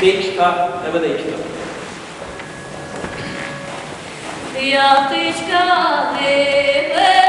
Птичка невеличка. Я птичка невеличка.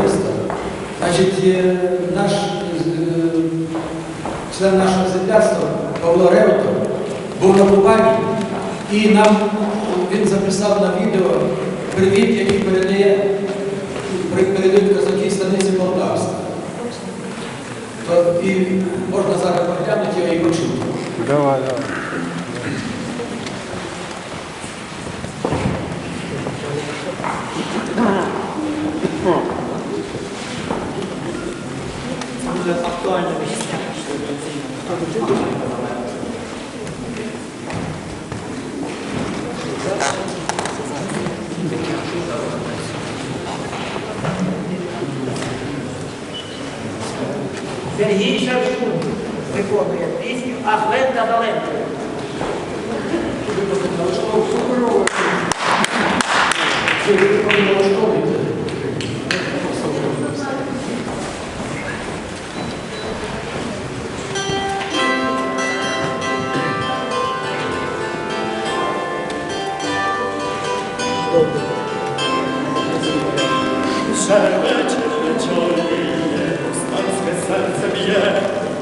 товариства. Значить, е, наш е, член нашого земляцтва Павло Реутов був на Кубані і нам він записав на відео привіт, який передає передають казаки станиці Полтавська. І можна зараз поглянути його і почути. Давай, давай. Oh. актуальними ситуаційними. Сергій Шаршун виконує пісню Ахлен та Валенко.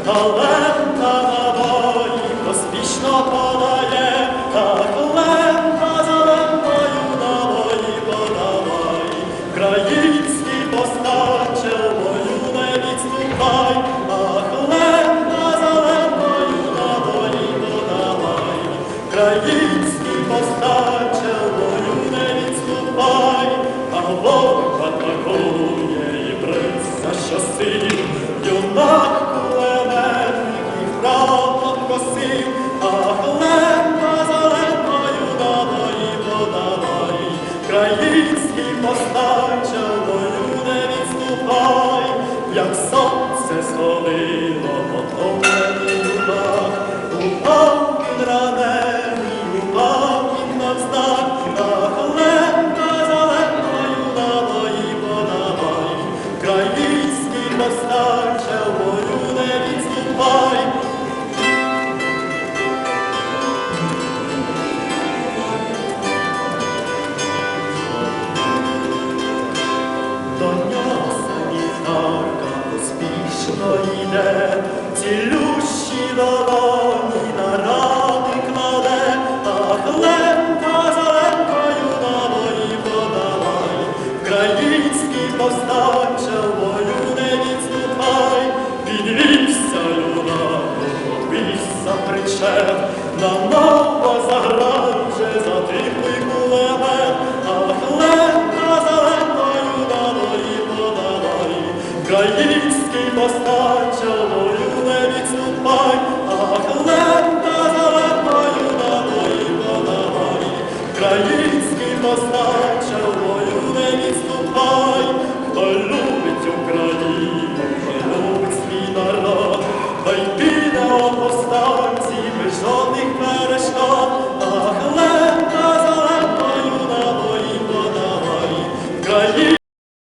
the land йде, цілющі долоні на рани кладе, ах, лента за лентою давай подавай, український повстанче бою не відступай, підвівся юнак, підвівся причеп, на ново заграв вже затихлий кулемет, ах, лента за лентою давай подавай, український повстанче